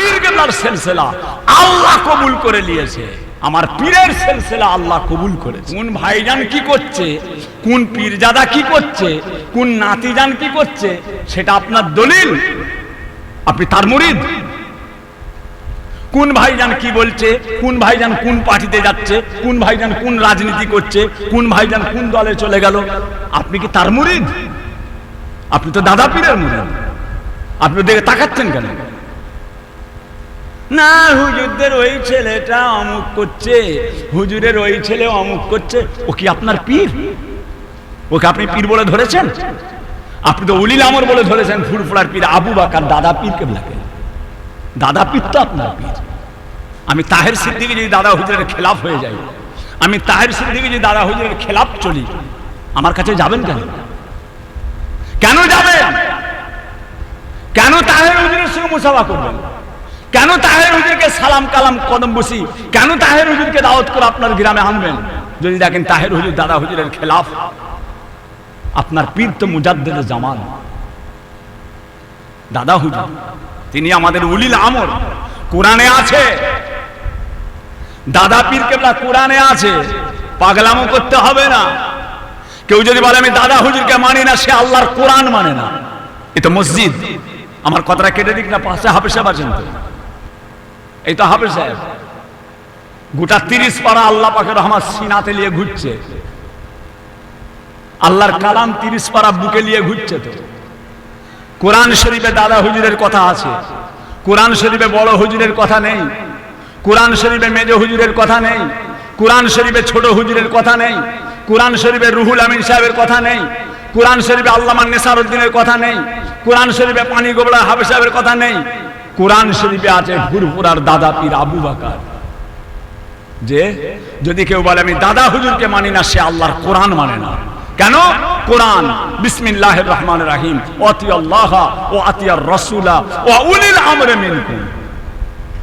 পীর সেলসেলা, আল্লাহ কবুল করে নিয়েছে। আমার পীরের সেলসেলা আল্লাহ কবুল করেছে। কোন ভাইজান কি করছে? কোন পীরজাদা কি করছে? কোন নাতিজান কি করছে? সেটা আপনার দলিল। আপনি তার মুরিদ। কোন ভাইজান কি বলছে? কোন ভাইজান কোন পার্টিতে যাচ্ছে? কোন ভাইজান কোন রাজনীতি করছে? কোন ভাইজান কোন দলে চলে গেল? আপনি কি তার মুরিদ? আপনি তো দাদা পীরের মুরিদ। আপনি দেখে তাকাচ্ছেন কেন? না, হুজুরদের ওই ছেলেটা অমুক করছে। হুজুরের ওই ছেলে অমুক করছে। ও কি আপনার পীর? ওকে আপনি পীর বলে ধরেছেন? আপনি তো উলিল আমর বলে ধরেছেন, ফুরফুরার পীর। আবু বাকার দাদা পীর কেবলাকে দাদা পীর তো আপনার পীর। আমি তাহের সিদ্দিকে যদি দাদা হুজুরের খেলাফ হয়ে যাই, আমি তাহের সিদ্দিকে যদি দাদা হুজুরের খেলাফ চলি, আমার কাছে যাবেন কেন? কেন যাবেন? কেন তাহের হুজুরের সঙ্গে মুসাফা করবেন? কেন তাহের হুজুরকে সালাম কালাম কদম বসি? কেন তাহের হুজুরকে দাওয়াত করে আপনার গ্রামে আনবেন? যদি দেখেন তাহের হুজুর দাদা হুজুরের খেলাফ, আপনার পীর তো মুজাদ্দেদের জামান দাদা হুজুর, তিনি আমাদের উলিল আমর, কোরআনে আছে। দাদা পীর কেবলা কোরআনে আছে। পাগলামো করতে হবে না। কেউ যদি বলে, আমি দাদা হুজুরকে মানি না, সে আল্লাহর কোরআন মানে না। এ তো মসজিদ। আমার কথাটা কেটে দিক না, পাশে হাফেজ সাহেব আছেন তো। তো হাফেজ সাহেব। গোটা তিরিশ পারা আল্লাহ পাকের রহমান সিনাতে নিয়ে ঘুরছে। আল্লাহর কালাম তিরিশ পারা বুকে নিয়ে ঘুরছে তো। কোরআন শরীফে দাদা হুজুরের কথা আছে। কোরআন শরীফে বড় হুজুরের কথা নেই। কোরআন শরীফে মেজ হুজুরের কথা নেই। কোরআন শরীফে ছোট হুজুরের কথা নেই। কোরআন শরীফে রুহুল আমিন সাহেবের কথা নেই। কোরআন শরীফে আল্লামান নেসারউদ্দিনের কথা নেই। কোরআন শরীফে পানি গোবলা হাবে সাহেবের কথা নেই। কোরআন শরীফে আছে ফুরফুরার দাদা পীর আবু বাকার। যে যদি কেউ বলে, আমি দাদা হুজুরকে মানি না, সে আল্লাহর কোরআন মানে না। কেন? কোরআন, বিসমিল্লাহির রহমান রাহিম। অতি আল্লাহ ও আতিয়ার রসুলা ও উলিল আমরে মিনকুম।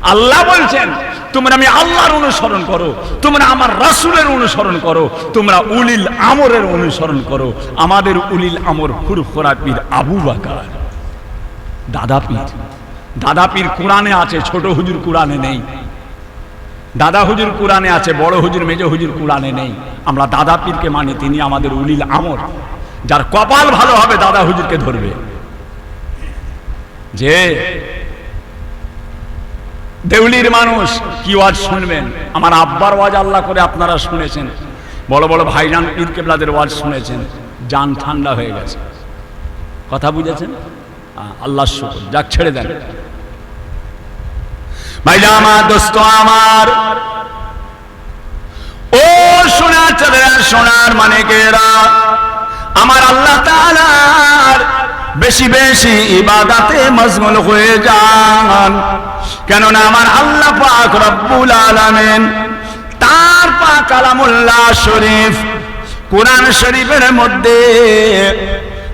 আল্লাহ বলছেন, তোমরা আমি আল্লাহর অনুসরণ করো, তোমরা আমার রাসূলের অনুসরণ করো, তোমরা উলিল আমরের অনুসরণ করো। আমাদের উলিল আমর ফুরফুরা পীর আবু বাকার। দাদা পীর। দাদা পীর কোরআনে আছে, ছোট হুজুর কোরআনে নেই। দাদা হুজুর কোরআনে আছে, বড় হুজুর, মেজ হুজুর কোরআনে নেই। আমরা দাদা পীরকে মানি, তিনি আমাদের উলিল আমর। যার কপাল ভালো হবে, দাদা হুজুরকে ধরবে। যে দেউলির মানুষ, কি ওয়াজ শুনবেন? আমার আব্বার ওয়াজ আল্লাহ করে আপনারা শুনেছেন। বড় বড় ভাইজান পীর কেবলাদের ওয়াজ শুনেছেন। জান ঠান্ডা হয়ে গেছে। কথা বুঝেছেন? আল্লাহ শুকর, যাক ছেড়ে দেন। ভাইরা আমার দোস্ত আমার। ও সোনার সোনার মানিকেরা, আমার আল্লাহ তাআলার বেশি বেশি ইবাদাতে মশগুল হয়ে যান। কেননা আমার আল্লাহ পাক রব্বুল আলামিন তার পাক কালামুল্লাহ শরীফ কোরআন শরীফের মধ্যে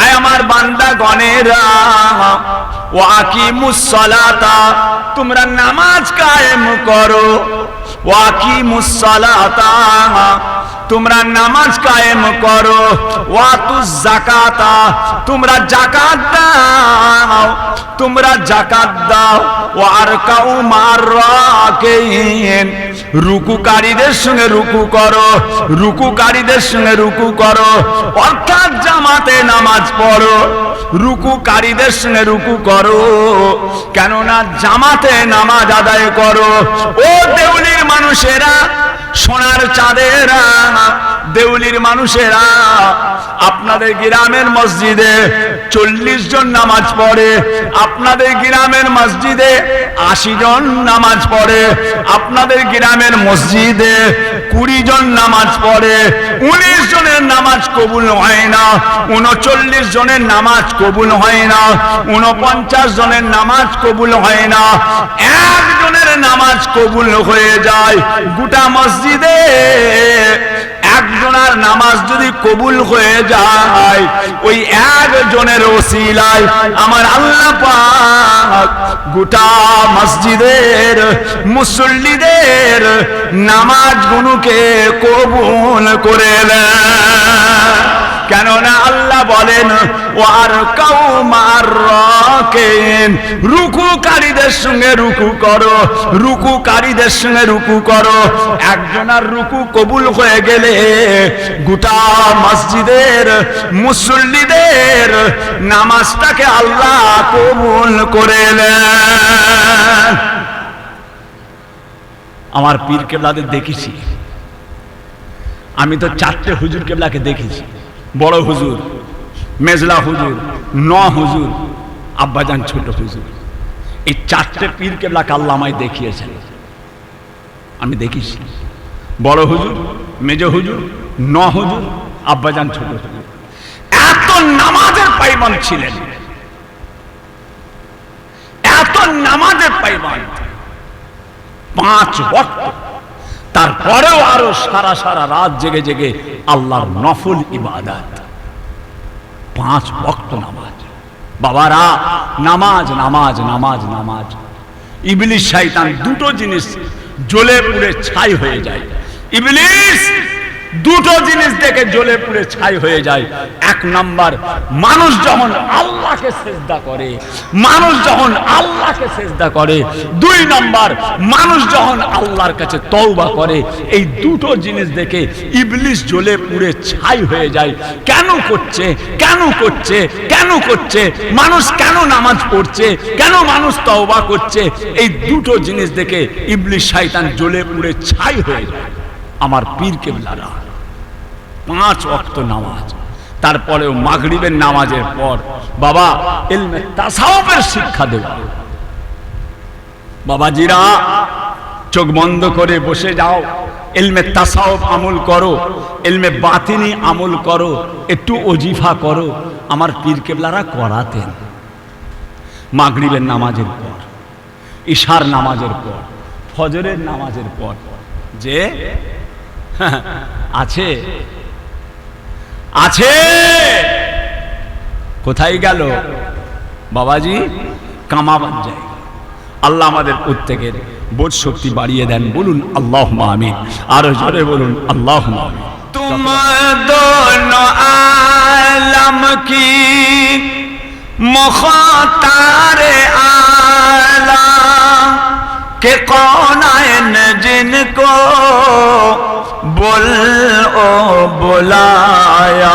আয় আমার বান্দা গণেরা, ও আকিমুস সালাতা, তোমরা নামাজ কায়েম করো। ও আকিমুস তোমরা নামাজ কায়েম করো। ওয়াতু জাকাতা তোমরা জাকাত দাও। তোমরা জাকাত দাও। ওয়ার কাউ মার রাকিন রুকুকারীদের সঙ্গে রুকু করো, রুকুকারীদের সঙ্গে রুকু করো, অর্থাৎ জামাতে নামাজ পড়ো, রুকুকারীদের সঙ্গে রুকু করো, কেননা জামাতে নামাজ আদায় করো। ও দেউলির মানুষেরা সোনার চাঁদেরা, দেউলির মানুষেরা, আপনাদের গ্রামের মসজিদে চল্লিশ জন নামাজ পড়ে, আপনাদের গ্রামের মসজিদে আশি জন নামাজ পড়ে, আপনাদের গ্রামের মসজিদে কুড়ি জন নামাজ পড়ে, উনিশ জনের নামাজ কবুল হয় না, উনচল্লিশ জনের নামাজ কবুল হয় না, উনপঞ্চাশ জনের নামাজ কবুল হয় না একজনের নামাজ কবুল হয়ে যায় গোটা মসজিদে। একজনের নামাজ যদি কবুল হয়ে যায়, ওই একজনের ওসিলায় আমার আল্লাহ পাক গোটা মসজিদের মুসল্লিদের নামাজ গুনুকে কবুল করে নেন কেননা আল্লাহ বলেন আর কৌমার রকেন রুকুকারীদের সঙ্গে রুকু করো, রুকুকারীদের সঙ্গে রুকু করো। একজনের রুকু কবুল হয়ে গেলে গোটা মসজিদের মুসল্লিদের নামাজটাকে আল্লাহ কবুল করে আমার পীর কেবলাদের দেখেছি। আমি তো চারটে হুজুর কেবলাকে দেখেছি। বড় হুজুর, মেজলা হুজুর, ন হুজুর, আব্বাজান ছোট হুজুর। এই চারটে পীর কেবলাকে আল্লাহ আমায় দেখিয়েছেন। আমি দেখেছি বড় হুজুর, মেজ হুজুর, ন হুজুর, আব্বাজান ছোট হুজুর। এত নামাজের পাইবান ছিলেন। এত নামাজের পাইবান। পাঁচ ওয়াক্ত তারপরেও আরও সারা সারা রাত জেগে জেগে আল্লাহর নফল ইবাদত। পাঁচ ভক্ত নামাজ। বাবারা, নামাজ নামাজ নামাজ নামাজ। ইবলিশ শয়তান দুটো জিনিস জ্বলে পুড়ে ছাই হয়ে যায়। ইবলিশ দুটো জিনিস দেখে জ্বলে পুড়ে ছাই হয়ে যায়। এক নাম্বার, মানুষ যখন আল্লাহকে সেজদা করে, মানুষ যখন আল্লাহকে সেজদা করে। দুই নাম্বার, মানুষ যখন আল্লাহর কাছে তওবা করে, এই দুটো জিনিস দেখে ইবলিশ জ্বলে পুড়ে ছাই হয়ে যায়। কেন করছে? কেন করছে? কেন করছে? মানুষ কেন নামাজ পড়ছে? কেন মানুষ তওবা করছে? এই দুটো জিনিস দেখে ইবলিশ শয়তান জ্বলে পুড়ে ছাই হয়ে যায়। আমার পীর কেবলারা পাঁচ অক্ত নামাজ। তারপরেও মাগরিবের নামাজের পর বাবা এলমে শিক্ষা দেব। বাবাজিরা, চোখ বন্ধ করে বসে যাও। এলমে তাসাউফ আমল করো। এলমে বাতিনি আমল করো। একটু অজিফা করো। আমার পীর কেবলারা করাতেন। মাগরিবের নামাজের পর ঈশার নামাজের পর, ফজরের নামাজের পর যে আছে। আছে। কোথায় গেল? বাবাজি কামাবার যায়। আল্লাহ আমাদের প্রত্যেকের বোধ শক্তি বাড়িয়ে দেন। বলুন আল্লাহ মামি আরও জোরে বলুন আল্লাহ মামি কি? মখতারে আলা। کہ کون آئین جن کو بل او بلایا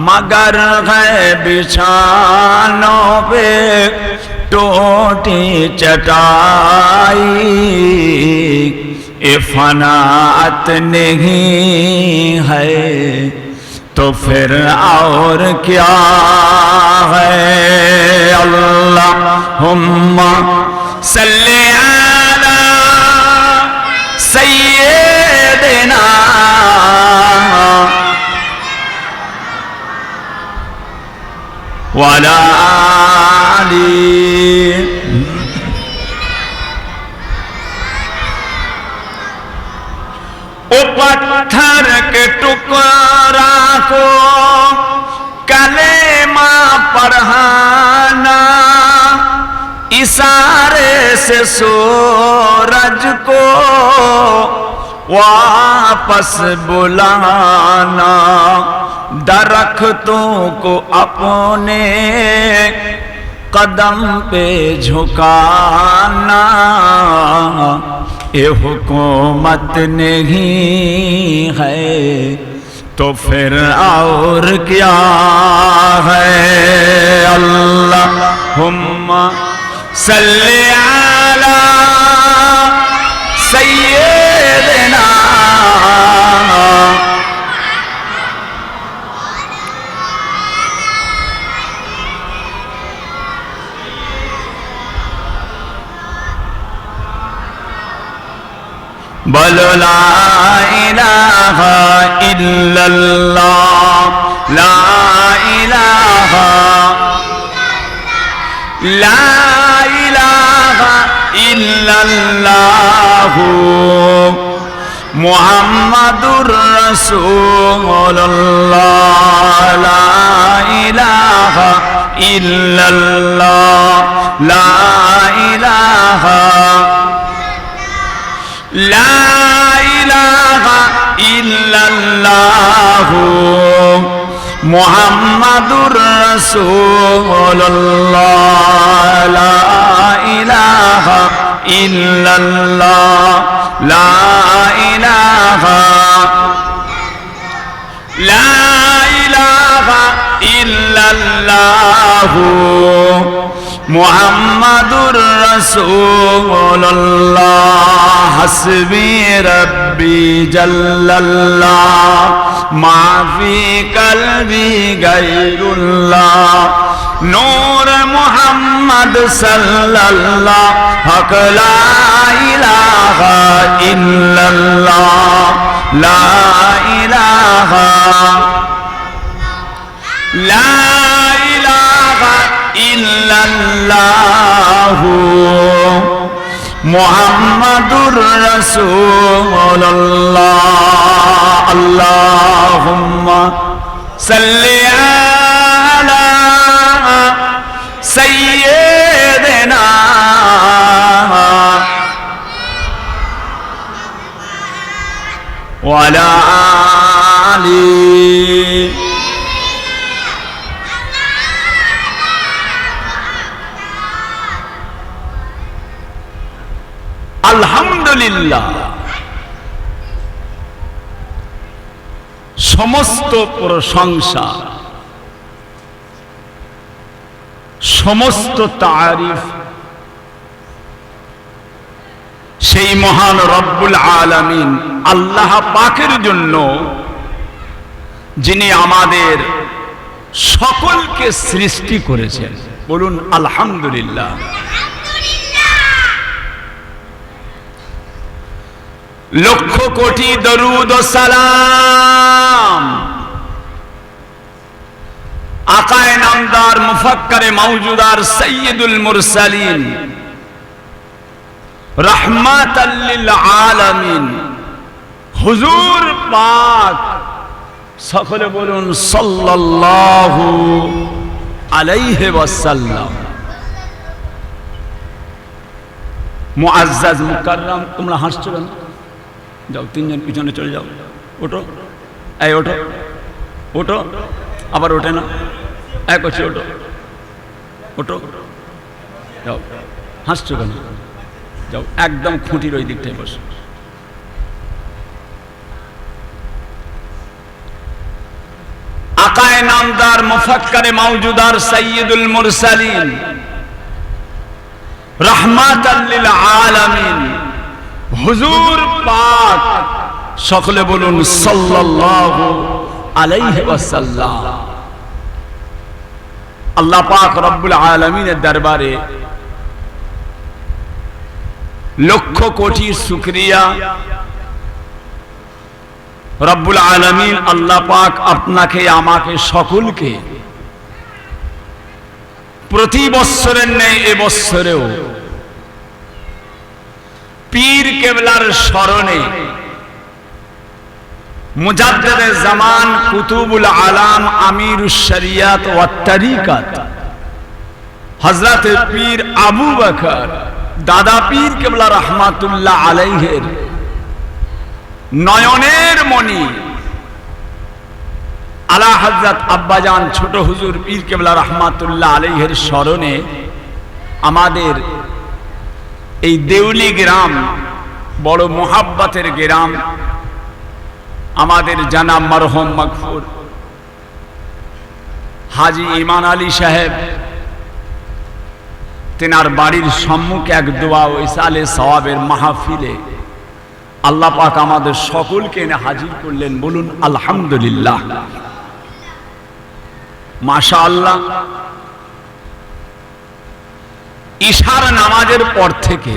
مگر ہے بچھانوں پہ ٹوٹی چٹائی افنات نہیں ہے تو پھر اور کیا ہے اللہ वाला ओ पत्थर के टुकड़ा को कलेमा पढ़ाना इशारे से सूरज को वापस बुलाना, दरख्तों को अपने कदम पे झुकाना। ये हुकूमत नहीं है तो फिर और क्या है? अल्लाह हुम्मा صل على سيدنا বলো লা ইলাহা ইল্লাল্লাহ। লা ইলাহা লা ইল্লাহু মুহাম্মাদুর রাসূলুল্লাহ লা ইলাহা ইল্লাল্লাহ লা ইলাহা লা ইলাহা ইল্লাল্লাহু মোহাম্মদুর রসুল্লাহ ইলাহা ইল্লাল্লাহ লা ইলাহা লা ইলাহা ইল্লাল্লাহ মুহাম্মাদুর রাসূলুল্লাহ হাসবি রব্বি জাল্লাল্লাহ মা কলবি গায়রুল্লাহ নূর মোহাম্মদ সাল্লাল্লাহ হক লা ইলাহা ইল্লাল্লাহ লা ইলাহা লা ইলাহা ইল্লাল্লাহ আল্লাহুম্মা সাল্লি وعلى آله আলহামদুলিল্লাহ সমস্ত প্রশংসা সমস্ত তারিফ সেই মহান রব্বুল আলামিন আল্লাহ পাকের জন্য যিনি আমাদের সকলকে সৃষ্টি করেছেন। বলুন, আলহামদুলিল্লাহ। লক্ষ কোটি দরুদ সালাম। আকায় নামদার মুফাক্কারে মাউজুদার সৈয়দুল মুরসালিন। রহমাতাল্লিল আলামিন। হুজুর পাক, সকলে বলুন সাল্লাল্লাহু আলাইহি ওয়াসাল্লাম। মুআজ্জাজ মুকাররম, তোমরা হাসছো কেন? যাও, তিনজন পিছনে চলে যাও। ওটো এই, ওঠো। ওঠো। আবার ওঠে না। এক করছি ওটো ওটো যাও। হাসছো কেন? যাও, একদম খুঁটির ওই দিকটায় বসো। আকায় নামদার মুফাক্কারে মাউজুদার সৈয়দুল মুরসালিন রহমাত আলামিন। হুজুর পাক, সকলে বলুন, সাল্লাল্লাহু আলাইহি ওয়াসাল্লাম। আল্লাহ পাক রব্বুল আলামিনের দরবারে লক্ষ কোটি শুকরিয়া। রব্বুল আলামিন আল্লাহ পাক আপনাকে, আমাকে সকলকে প্রতি বৎসরের নেই এবৎসরেও পীর কেবলার স্মরণে মুজাদ্দেদে জামান কুতুবুল আলাম আমির শরিয়াত ও তরিকাত হজরত পীর আবু বকর দাদা পীর কেবলা রহমাতুল্লাহ আলাইহের নয়নের মণি। আলা হজরত আব্বাজান ছোট হুজুর পীর কেবলা রহমাতুল্লাহ আলাইহের স্মরণে আমাদের এই দেউলি গ্রাম, বড় মোহাব্বতের গ্রাম, আমাদের জানা মরহম মকফুর, হাজি ইমান আলী সাহেব তেনার বাড়ির সম্মুখে এক দোয়া ও ইসালে সওয়াবের মাহফিলে আল্লাহ পাক আমাদের সকলকে এনে হাজির করলেন। বলুন, আলহামদুলিল্লাহ। মাশা আল্লাহ ঈশার নামাজের পর থেকে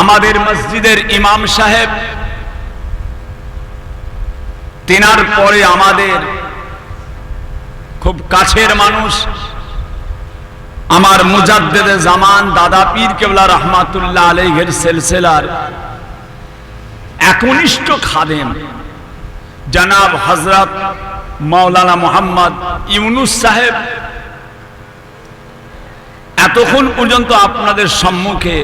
আমাদের মসজিদের ইমাম সাহেব, তেনার পরে আমাদের খুব কাছের মানুষ আমার মুজাদ্দেদে জামান দাদা পীর কেবলা রহমাতুল্লাহ আলাইহের সেলসেলার একনিষ্ঠ খাদেম জনাব হজরত মাওলানা মোহাম্মদ ইউনুস সাহেব। এতক্ষণ পর্যন্ত আপনাদের সম্মুখে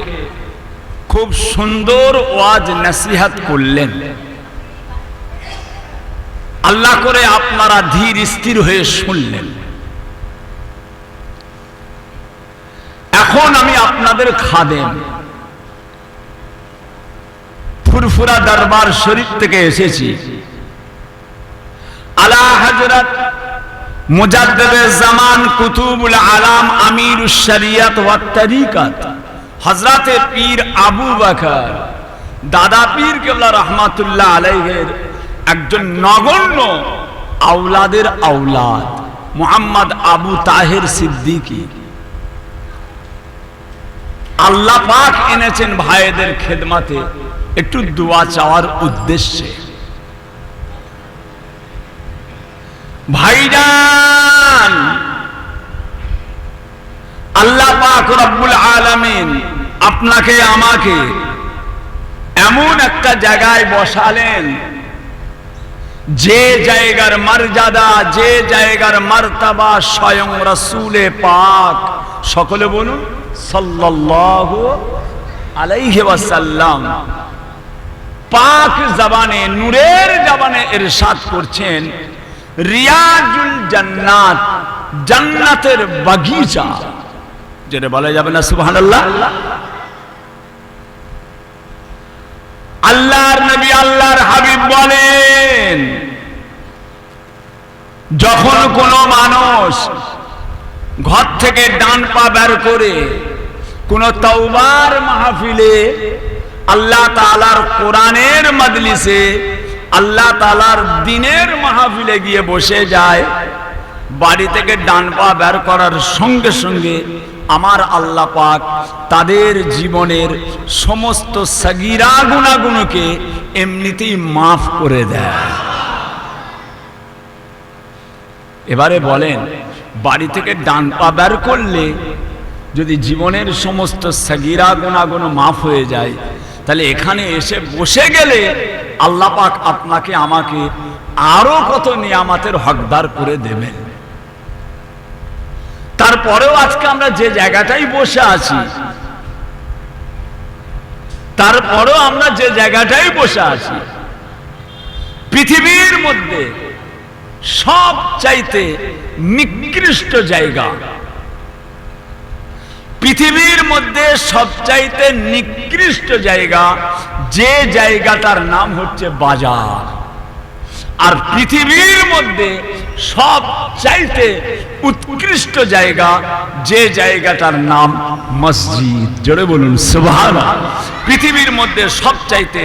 খুব সুন্দর ওয়াজ নসিহাত করলেন। আল্লাহ করে আপনারা ধীর স্থির হয়ে শুনলেন। এখন আমি আপনাদের খাদেম। ফুরফুরা দরবার শরীফ থেকে এসেছি। আলা হজরত মুজাদ্দেদে জামান কুতুবুল আলাম আমির শরিয়ত ওয়া তরিকত। হযরতে পীর আবু বকর, দাদা পীর কেবলা রহমাতুল্লাহ আলাইহের একজন নগণ্য আওলাদের আওলাদ, মোহাম্মদ আবু তাহের সিদ্দিকী। আল্লাহ পাক এনেছেন ভাইদের খেদমাতে। একটু দোয়া চাওয়ার উদ্দেশ্যে। ভাইজান! আল্লাহ পাক রব্বুল আলামিন আপনাকে, আমাকে এমন একটা জায়গায় বসালেন, যে জায়গার মর্যাদা, যে জায়গার মর্তবা স্বয়ং রসুলে পাক। সকলে বলুন সাল্লাল্লাহু আলাইহি ওয়াসাল্লাম পাক জবানে, নূরের জবানে ইরশাদ করছেন, রিয়াজুল জান্নাত, জান্নাতের বাগিচা। যেটা বলা যাবে না, সুবহানাল্লাহ? আল্লাহর নবী আল্লাহর হাবিব বলেন, যখন কোনো মানুষ ঘর থেকে ডান পা বের করে কোন তওবার মাহফিলে আল্লাহ তালার কোরআনের মজলিসে আল্লাহ তালার দিনের মাহফিলে গিয়ে বসে যায়। বাড়ি থেকে ডান পা বের করার সঙ্গে সঙ্গে আমার আল্লাহ পাক তাদের জীবনের সমস্ত সগিরা গুণাগুণকে এমনিতেই মাফ করে দেয়। এবারে বলেন বাড়ি থেকে ডান পা বের করলে যদি জীবনের সমস্ত সগিরা গুণাগুণ মাফ হয়ে যায়, তাহলে এখানে এসে বসে গেলে আল্লাহ পাক আপনাকে আমাকে আরও কত নিয়ামাতের হকদার করে দেবেন। তারপরেও আজকে আমরা যে জায়গাটাই বসে আছি, তারপরেও আমরা যে জায়গাটাই বসে আছি, পৃথিবীর মধ্যে সব চাইতে নিকৃষ্ট জায়গা। পৃথিবীর মধ্যে সবচাইতে নিকৃষ্ট জায়গা, যে জায়গাটার নাম হচ্ছে বাজার। আর পৃথিবীর মধ্যে সব চাইতে উৎকৃষ্ট জায়গা, যে জায়গাটার নাম মসজিদ। জোরে বলুন সুবহান পৃথিবীর মধ্যে সব চাইতে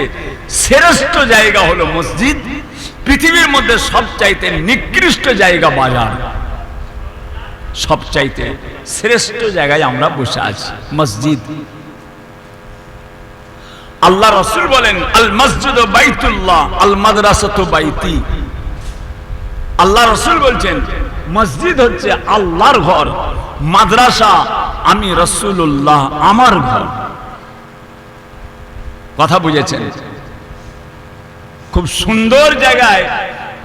শ্রেষ্ঠ জায়গা হলো মসজিদ পৃথিবীর মধ্যে সব চাইতে নিকৃষ্ট জায়গা বাজার, সবচাইতে শ্রেষ্ঠ জায়গায় আমরা বসে আছি, মসজিদ। আল্লাহ রসুল বলেন, আল মসজিদ বাইতুল্লাহ, আল মাদ্রাসত বাইতি। আল্লাহ রসুল বলছেন, মসজিদ হচ্ছে আল্লাহর ঘর, মাদ্রাসা আমি রসুল্লাহ আমার ঘর। কথা বুঝেছেন? খুব সুন্দর জায়গায়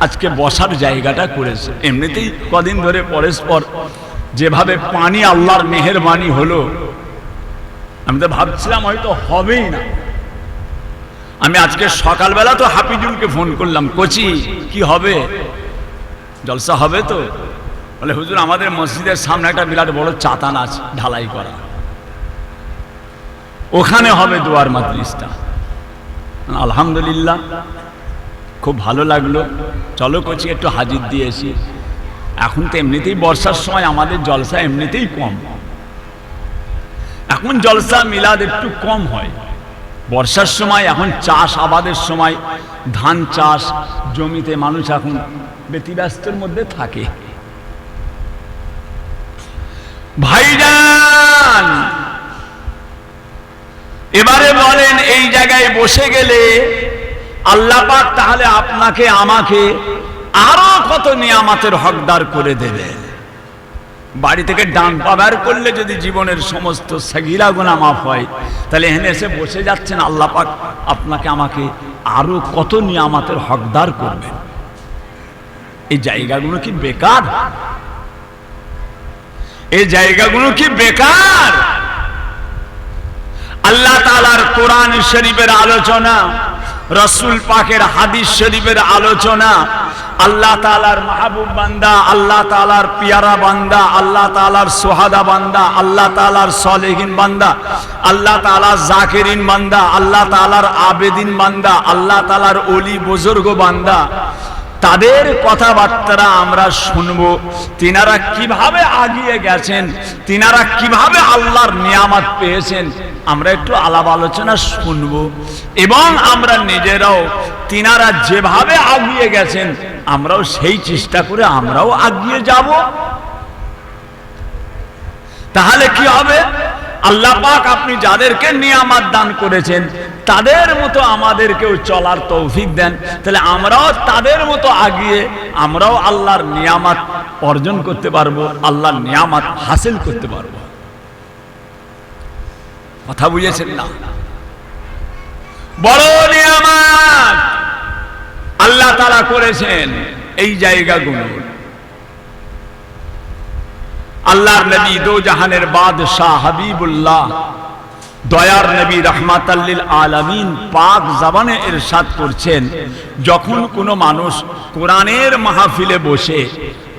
আজকে বসার জায়গাটা করেছে। এমনিতেই কদিন ধরে পরস্পর যেভাবে পানি আল্লাহর মেহেরবানি হলো, আমি তো ভাবছিলাম হয়তো হবেই না। আমি আজকে সকালবেলা তো হাফিজুলকে ফোন করলাম, কোচি, কি হবে? জলসা হবে তো? বলে, হুজুর, আমাদের মসজিদের সামনে একটা বিরাট বড় চাতান আছে, ঢালাই করা। ওখানে হবে দুয়ার মাদ্রিসটা। আলহামদুলিল্লাহ খুব ভালো লাগল। চলো কচি, একটু হাজির দিয়েছি এখন তো এমনিতেই বর্ষার সময়, আমাদের জলসা এমনিতেই কম। এখন জলসা মিলাদ একটু কম হয়। বর্ষার সময়, এখন চাষ আবাদের সময়, ধান চাষ, জমিতে মানুষ এখন ব্যতিব্যস্তের মধ্যে থাকে। ভাইজান! এবারে বলেন, এই জায়গায় বসে গেলে আল্লাহ পাক তাহলে আপনাকে, আমাকে আরও কত নিয়ামাতের হকদার করে দেবে। বাড়ি থেকে ডান পাবার করলে যদি জীবনের সমস্ত সাগিরা গুণা মাফ হয়, তাহলে এখানে এসে বসে যাচ্ছেন আল্লাহ পাক, আপনাকে, আমাকে আরও কত নিয়ামাতের হকদার করবেন। এই জায়গাগুলো কি বেকার? এই জায়গাগুলো কি বেকার? আল্লাহ তালার কোরআন শরীফের আলোচনা রসুল পাকের হাদিস শরীফের আলোচনা, আল্লাহ তালার মাহবুব বান্দা, আল্লাহ তালার পিয়ারা বান্দা, আল্লাহ তালার সোহাদা বান্দা, আল্লাহ তালার সলেহিন বান্দা, আল্লাহ তালার জাকেরিন বান্দা, আল্লাহ তালার আবেদিন বান্দা, আল্লাহ তালার অলি বুজুর্গ বান্দা, তাদের কথাবার্তা আমরা শুনব। তিনারা কীভাবে আগিয়ে গেছেন? তিনারা কীভাবে আল্লাহর নিয়ামত পেয়েছেন? আমরা একটু আলাপ আলোচনা শুনব। এবং আমরা নিজেরাও, তিনারা যেভাবে আগিয়ে গেছেন, আমরাও সেই চেষ্টা করে আমরাও আগিয়ে যাব। তাহলে কি হবে? আল্লাহ পাক আপনি যাদেরকে নিয়ামাত দান করেছেন, তাদের মতো আমাদেরকেও চলার তৌফিক দেন। তাহলে আমরাও তাদের মতো আগিয়ে, আমরাও আল্লাহর নিয়ামত অর্জন করতে পারব, আল্লাহর নিয়ামত হাসিল করতে পারব। কথা বুঝেছেন না? বড় নিয়ামত আল্লাহ তারা করেছেন এই জায়গাগুলো। আল্লাহর নবী দো জাহানের বাদশাহ হাবিবুল্লাহ, দয়ার নবী রহমাতাল্লিল আলামিন পাক জাবানে এরশাদ করছেন, যখন কোনো মানুষ কোরআনের মাহফিলে বসে,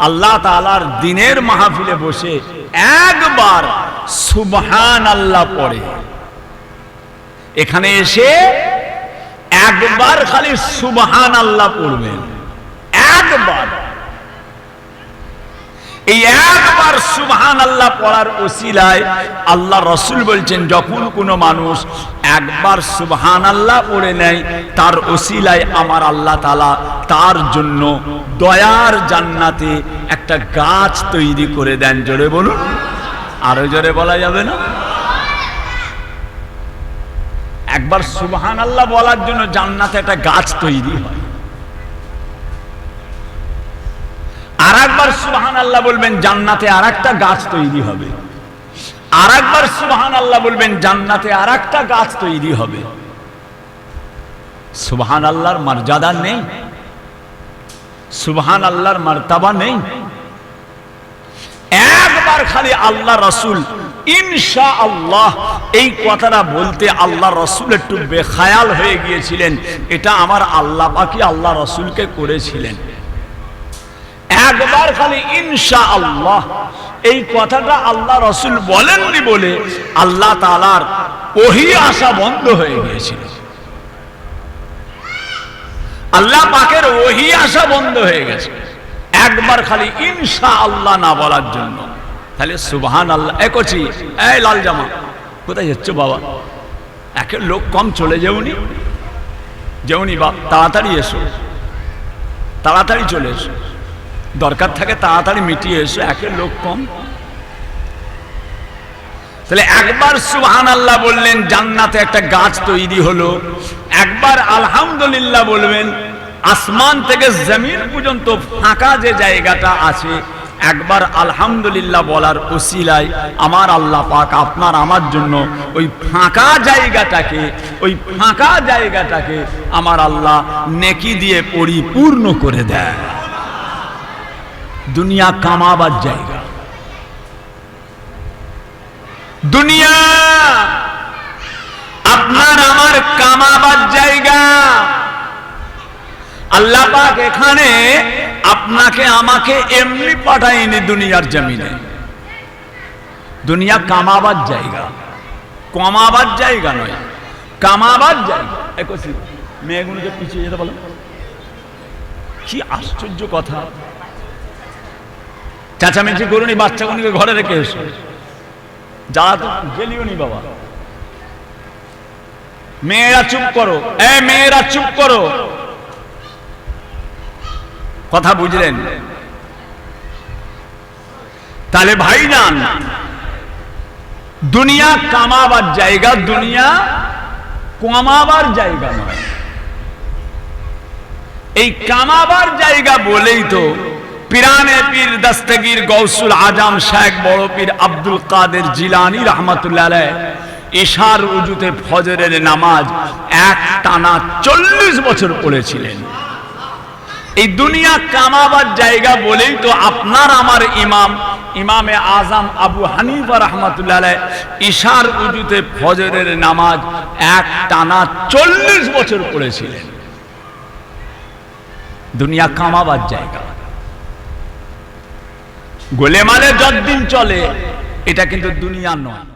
আল্লাহ তালার দিনের মাহফিলে বসে একবার সুবহান আল্লাহ পড়ে। এখানে এসে একবার খালি সুবহান আল্লাহ পড়বেন। একবার। এই একবার সুবহান আল্লাহ পড়ার ওসিলায় আল্লাহ রসুল বলছেন, যখন কোনো মানুষ একবার সুবহান আল্লাহ পড়ে নেয়, তার ওসিলায় আমার আল্লাহ তালা তার জন্য দয়ার জান্নাতে একটা গাছ তৈরি করে দেন, জোরে বলুন। আরও জোরে বলা যাবে না? একবার সুবহান আল্লাহ বলার জন্য জান্নাতে একটা গাছ তৈরি হয়। আর একবার সুবাহান আল্লাহ বলবেন, জান্নাতে আর একটা গাছ তৈরি হবে। আর একবার সুবাহান আল্লাহ বলবেন, জান্নাতে আর একটা গাছ তৈরি হবে। সুবাহান আল্লাহর মর্যাদা নেই। সুবহান আল্লাহর মর্তাবা নেই। একবার খালি আল্লাহ রসুল ইনশা আল্লাহ এই কথাটা বলতে আল্লাহ রসুল একটু বেখায়াল হয়ে গিয়েছিলেন। এটা আমার আল্লাহ পাকি আল্লাহ রসুলকে করেছিলেন। একবার খালি ইনশা আল্লাহ এই কথাটা আল্লাহ রসুল বলেননি বলে আল্লাহ তালার ওহি আসা বন্ধ হয়ে গিয়েছিল। আল্লাহ পাকের ওহি আসা বন্ধ হয়ে গেছে। একবার খালি ইনশা আল্লাহ না বলার জন্য। তাহলে সুবহান আল্লাহ একছি এই লাল জামা, কোথায় যাচ্ছ বাবা? একে লোক কম চলে যাওনি। যেমনি বা তাড়াতাড়ি এসো। তাড়াতাড়ি চলে এসো। দরকার থাকে তাড়াতাড়ি মিটিয়ে এসো, একে লোক কম। তাহলে একবার সুবহান আল্লাহ বললেন, জান্নাতে একটা গাছ তৈরি হলো। একবার আলহামদুলিল্লাহ বলবেন আসমান থেকে জমিন পর্যন্ত ফাঁকা যে জায়গাটা আছে, একবার আলহামদুলিল্লাহ বলার ওসিলায় আমার আল্লাহ পাক আপনার আমার জন্য ওই ফাঁকা জায়গাটাকে, ওই ফাঁকা জায়গাটাকে আমার আল্লাহ নেকি দিয়ে পরিপূর্ণ করে দেয়। দুনিয়া কামাবার জায়গা। দুনিয়া আপনার আমার কামাবার জায়গা। আল্লাহ পাক এখানে আপনাকে, আমাকে এমনি পাঠায়নি দুনিয়ার জমিনে। দুনিয়া কামাবার জায়গা। কমাবার জায়গা নয়। কামাবার জায়গা। পিছিয়ে যেতে বলো। কি আশ্চর্য কথা। চেঁচামেচি করুনি বাচ্চাগুলিকে ঘরে রেখে এসো। যারা তো গেলিও নি বাবা। মেয়েরা চুপ করো। এ মেয়েরা চুপ করো। কথা বুঝলেন? তাহলে ভাই যান। দুনিয়া কামাবার জায়গা, দুনিয়া কমাবার জায়গা নয়। এই কামাবার জায়গা বলেই তো পিরানে পীর, দস্তগীর গৌসুল আজম শেখ বড় পীর আব্দুল কাদের জিলানি রহমতুল্লাহ ইশার উজুতে ফজরের নামাজ এক টানা চল্লিশ বছর পড়েছিলেন। এই দুনিয়া কামাবার জায়গা বলেই তো আপনার আমার ইমাম, ইমামে আজম আবু হানিফা রহমতুল্লাহ ইশার উজুতে ফজরের নামাজ এক টানা চল্লিশ বছর পড়েছিলেন। দুনিয়া কামাবার জায়গা। গোলেমালে যতদিন চলে, এটা কিন্তু দুনিয়া নয়।